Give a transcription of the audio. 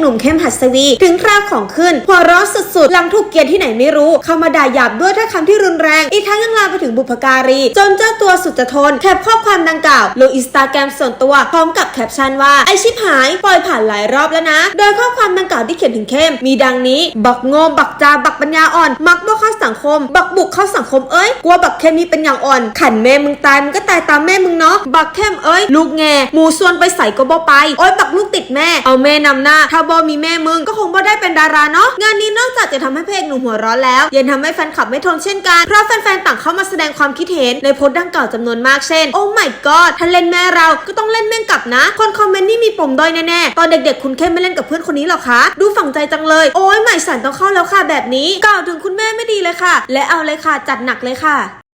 หนุ่มเข้มหัสวี ถึงคราวของขึ้นหัวร้อนสุดๆหลังถูกเกลียนที่ไหนไม่รู้ เข้ามาด่าหยาบด้วยถ้อยคำที่รุนแรง อีกทั้งยังลามไปถึงบุพการี จนเจ้าตัวสุดจะทนแคปข้อความดังกล่าวลงอินสตาแกรมส่วนตัวพร้อมกับแคปชั่นว่าไอชิบหายปล่อยผ่านหลายรอบแล้วนะ โดยข้อความ ดังกล่าวที่เขียนถึงเข้ม มีดังนี้ บักโง่บักจาบักปัญญาอ่อน มักบ่เข้าสังคม บักบุกเข้าสังคมเอ้ยกลัวบักเข้มนี่เป็นอย่างอ่อน ขันแม่มึงตายมึงก็ตายตามแม่มึงเนาะบักเข้มเอ้ยลูกแง่หมูส่วนไปใส่ก็บ่ไปโอ้ยบักลูกติดแม่ เอาแม่นำหน้า ถ้าบ่มีแม่มึงก็คงบ่ได้เป็นดาราเนาะงานนี้นอกจากจะทำให้เพลงหนุ่มหัวร้อนแล้ว ยังทำให้แฟนคลับไม่ทนเช่นกันเพราะแฟนๆต่างเข้ามาแสดงความคิดเห็นในโพสต์ดังกล่าวจำนวนมากเช่นโอ้ my god ถ้าเล่นแม่เราก็ต้องเล่นแม่งกลับนะ คนคอมเมนต์นี่มีปมด้อยแน่ๆตอนเด็กๆ คุณเข้มไม่เล่นกับเพื่อนคนนี้หรอคะ ดูฝังใจจังเลย โอ้ยใหม่สันต้องเข้าแล้วค่ะแบบนี้กล่าวถึงคุณแม่ไม่ดีเลยค่ะ และเอาเลยค่ะ จัดหนักเลยค่ะ